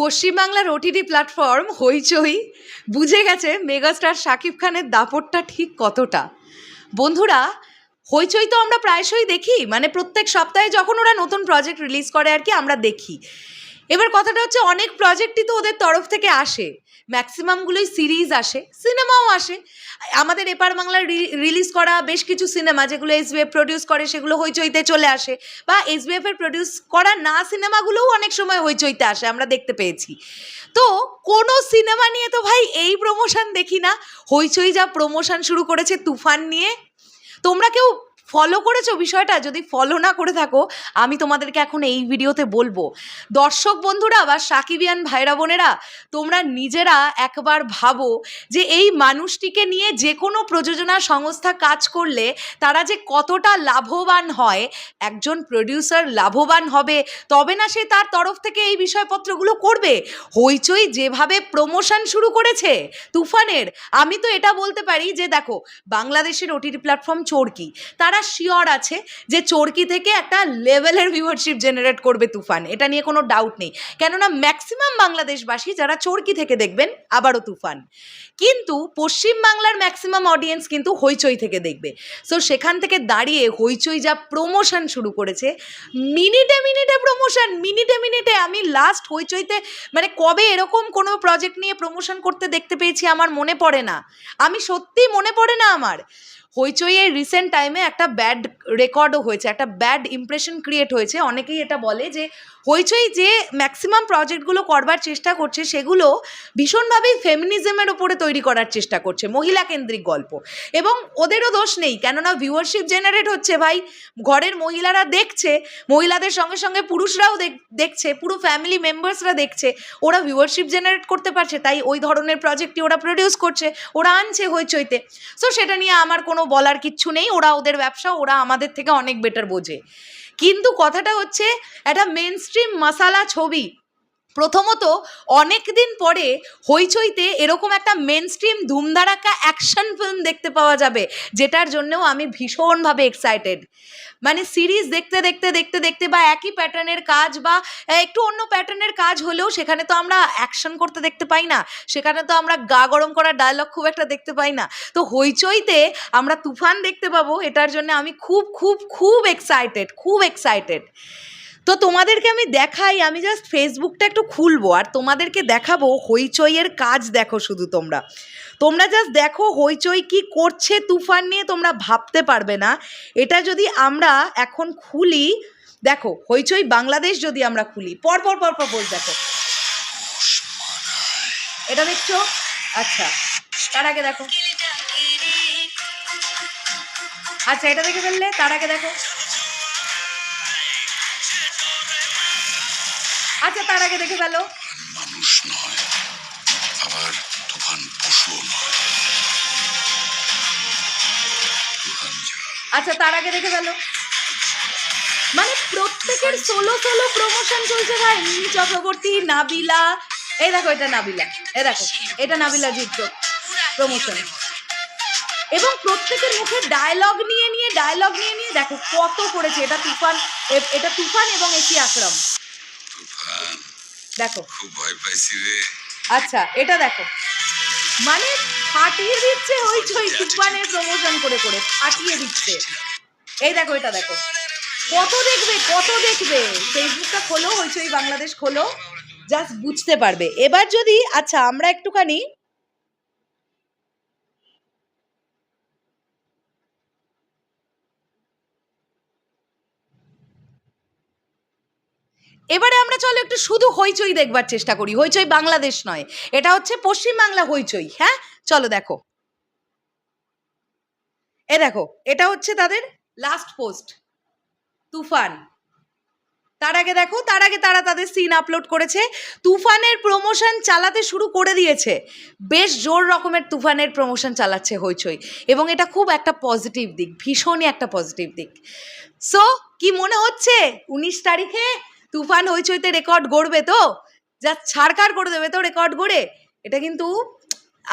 পশ্চিমবাংলার OTT platform হইচই। বুঝে গেছে মেগাস্টার শাকিব খানের দাপটটা ঠিক কতটা। বন্ধুরা, হইচই তো আমরা প্রায়শই দেখি মানে প্রত্যেক সপ্তাহে যখন ওরা নতুন প্রজেক্ট রিলিজ করে আর কি, আমরা দেখি। এবার কথাটা হচ্ছে অনেক প্রজেক্টই তো ওদের তরফ থেকে আসে। ম্যাক্সিমামগুলোই সিরিজ আসে, সিনেমাও আসে। আমাদের এপার বাংলার রিলিজ করা বেশ কিছু সিনেমা যেগুলো এসবিএফ প্রডিউস করে সেগুলো হইচইতে চলে আসে বা এসবিএফ এর প্রডিউস করা না সিনেমাগুলোও অনেক সময় হইচইতে আসে, আমরা দেখতে পেয়েছি। তো কোনো সিনেমা নিয়ে তো ভাই এই প্রমোশন দেখি না। হইচই যা প্রমোশন শুরু করেছে তুফান নিয়ে। তোমরা কেউ ফলো করেছ বিষয়টা? যদি ফলো না করে থাকো, আমি তোমাদেরকে এখন এই ভিডিওতে বলব। দর্শক বন্ধুরা, বা সাকিবিয়ান ভাইরা বোনেরা, তোমরা নিজেরা একবার ভাবো যে এই মানুষটিকে নিয়ে যে কোনো প্রযোজনা সংস্থা কাজ করলে তারা যে কতটা লাভবান হয়, একজন প্রডিউসার লাভবান হবে, তবে না সে তার তরফ থেকে এই বিষয়পত্রগুলো করবে? হইচই যেভাবে প্রমোশন শুরু করেছে তুফানের, আমি তো এটা বলতে পারি যে দেখো, বাংলাদেশের ওটিটি প্ল্যাটফর্ম চোরকি তারা শিওর আছে যে চোরকি থেকে একটা লেভেলের ভিউয়ারশিপ জেনারেট করবে তুফান। এটা নিয়ে কোনো ডাউট নেই। কেননা ম্যাক্সিমাম বাংলাদেশবাসী যারা চোরকি থেকে দেখবেন, আবারও তুফান। কিন্তু পশ্চিম বাংলার ম্যাক্সিমাম অডিয়েন্স কিন্তু হইচই থেকে দেখবে। সো সেখান থেকে দাঁড়িয়ে হইচই যা প্রমোশন শুরু করেছে মিনিটে মিনিটে প্রমোশন মিনিটে মিনিটে আমি লাস্ট হইচইতে মানে কবে এরকম কোনো প্রজেক্ট নিয়ে প্রমোশন করতে দেখতে পেয়েছি আমার মনে পড়ে না। আমি সত্যি মনে পড়ে না আমার। হইচই এই রিসেন্ট টাইমে একটা ব্যাড রেকর্ডও হয়েছে, একটা ব্যাড ইমপ্রেশন ক্রিয়েট হয়েছে। অনেকেই এটা বলে যে, হইচই যে ম্যাক্সিমাম প্রজেক্টগুলো করবার চেষ্টা করছে, সেগুলো ভীষণভাবেই ফেমিনিজমের ওপরে তৈরি করার চেষ্টা করছে, মহিলা কেন্দ্রিক গল্প। এবং ওদেরও দোষ নেই, কেননা ভিউয়ারশিপ জেনারেট হচ্ছে ভাই। ঘরের মহিলারা দেখছে, মহিলাদের সঙ্গে সঙ্গে পুরুষরাও দেখছে, পুরো ফ্যামিলি মেম্বার্সরা দেখছে, ওরা ভিউয়ারশিপ জেনারেট করতে পারছে, তাই ওই ধরনের প্রজেক্টটি ওরা প্রডিউস করছে, ওরা আনছে হইচইতে। সো সেটা নিয়ে আমার কোনো বলার কিচ্ছু নেই। ওরা ওদের ব্যবসা, ওরা আমাদের থেকে অনেক বেটার বোঝে। কিন্তু কথাটা হচ্ছে, একটা মেন স্ট্রিম মশালা ছবি প্রথমত, অনেক দিন পরে হইচইতে এরকম একটা মেন স্ট্রিম ধুমধারাকা অ্যাকশন ফিল্ম দেখতে পাওয়া যাবে, যেটার জন্যও আমি ভীষণভাবে এক্সাইটেড মানে সিরিজ দেখতে দেখতে দেখতে দেখতে বা একই প্যাটার্নের কাজ বা একটু অন্য প্যাটার্নের কাজ হলেও সেখানে তো আমরা অ্যাকশন করতে দেখতে পাই না, সেখানে তো আমরা গা গরম করা ডায়লগ খুব একটা দেখতে পাই না। তো হইচইতে আমরা তুফান দেখতে পাবো, এটার জন্য আমি খুব খুব খুব এক্সাইটেড খুব এক্সাইটেড তো তোমাদেরকে আমি দেখাই, আমি জাস্ট ফেসবুকটা একটু খুলবো, আর তোমাদেরকে দেখাবো হইচইয়ের কাজ দেখো শুধু তোমরা। তোমরা জাস্ট দেখো হইচই কি করছে তুফান নিয়ে তোমরা ভাবতে পারবে না। এটা যদি আমরা এখন খুলি, দেখো হইচই বাংলাদেশ যদি আমরা খুলি পরপর পর পর বল দেখো। এটা দেখছ? আচ্ছা তার আগে দেখো। আচ্ছা এটা দেখে ফেললে, তার আগে দেখো। আচ্ছা তার আগে দেখে ফেলো। মানুষ নয় আবার তুফান পশুও নয়। আচ্ছা তার আগে দেখে ফেলো। মানে প্রত্যেকের সোলো সোলো প্রমোশন চলছে ভাই। মিমি চক্রবর্তী নাবিলা। এই দেখো এটা নাবিলা। এ দেখো এটা নাবিলা যুক্ত প্রমোশন এবং প্রত্যেকের মুখে ডায়লগ নিয়ে নিয়ে ডায়লগ নিয়ে নিয়ে দেখো কত করেছে। এটা তুফান এটা তুফান এবং এসি আকরাম। দেখো। ভয় পাইছি রে। আচ্ছা এটা দেখো। মানে ফাটিয়ে দিচ্ছে হইচই তুফানের প্রমোশন করে করে ফাটিয়ে দিচ্ছে। এই দেখো এটা দেখো। কত দেখবে কত দেখবে? ফেসবুকটা খোলো হইচই বাংলাদেশ খোলো। জাস্ট বুঝতে পারবে। এবার যদি আচ্ছা আমরা একটুখানি এবারে আমরা চলো একটু শুধু হইচই দেখবার চেষ্টা করি। হইচই বাংলাদেশ নয়, এটা হচ্ছে পশ্চিম বাংলা হইচই হ্যাঁ? চলো দেখো। এ দেখো, এটা হচ্ছে তাদের লাস্ট পোস্ট তুফান। তার আগে দেখো, তার আগে তারা তাদের সিন আপলোড করেছে। তুফানের প্রমোশন চালাতে শুরু করে দিয়েছে। বেশ জোর রকমের তুফানের প্রমোশন চালাচ্ছে হইচই। এবং এটা খুব একটা পজিটিভ দিক, ভীষণই একটা পজিটিভ দিক। সো কি মনে হচ্ছে? উনিশ তারিখে তুফান হইচইতে রেকর্ড গড়বে তো? যা ছাড়কার করে দেবে তো রেকর্ড গড়ে? এটা কিন্তু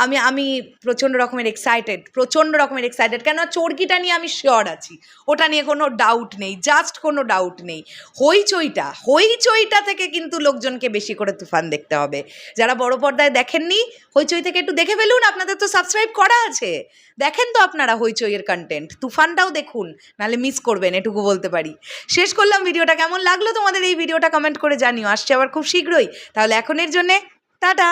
আমি আমি প্রচণ্ড রকমের এক্সাইটেড প্রচণ্ড রকমের এক্সাইটেড কেন চরকিটা নিয়ে আমি শিওর আছি। ওটা নিয়ে কোনো ডাউট নেই জাস্ট কোনো ডাউট নেই। হইচইটা হইচইটা থেকে কিন্তু লোকজনকে বেশি করে তুফান দেখতে হবে। যারা বড় পর্দায় দেখেননি, হইচই থেকে একটু দেখে ফেলুন, আপনাদের তো সাবস্ক্রাইব করা আছে। দেখেন তো আপনারা হইচইয়ের কন্টেন্ট তুফানটাও দেখুন, নাহলে মিস করবেন, এটুকু বলতে পারি। শেষ করলাম ভিডিওটা কেমন লাগল তোমাদের? এই ভিডিওটা কমেন্ট করে জানিও। আসছে আবার খুব শীঘ্রই। তাহলে এখনের জন্যে টাটা!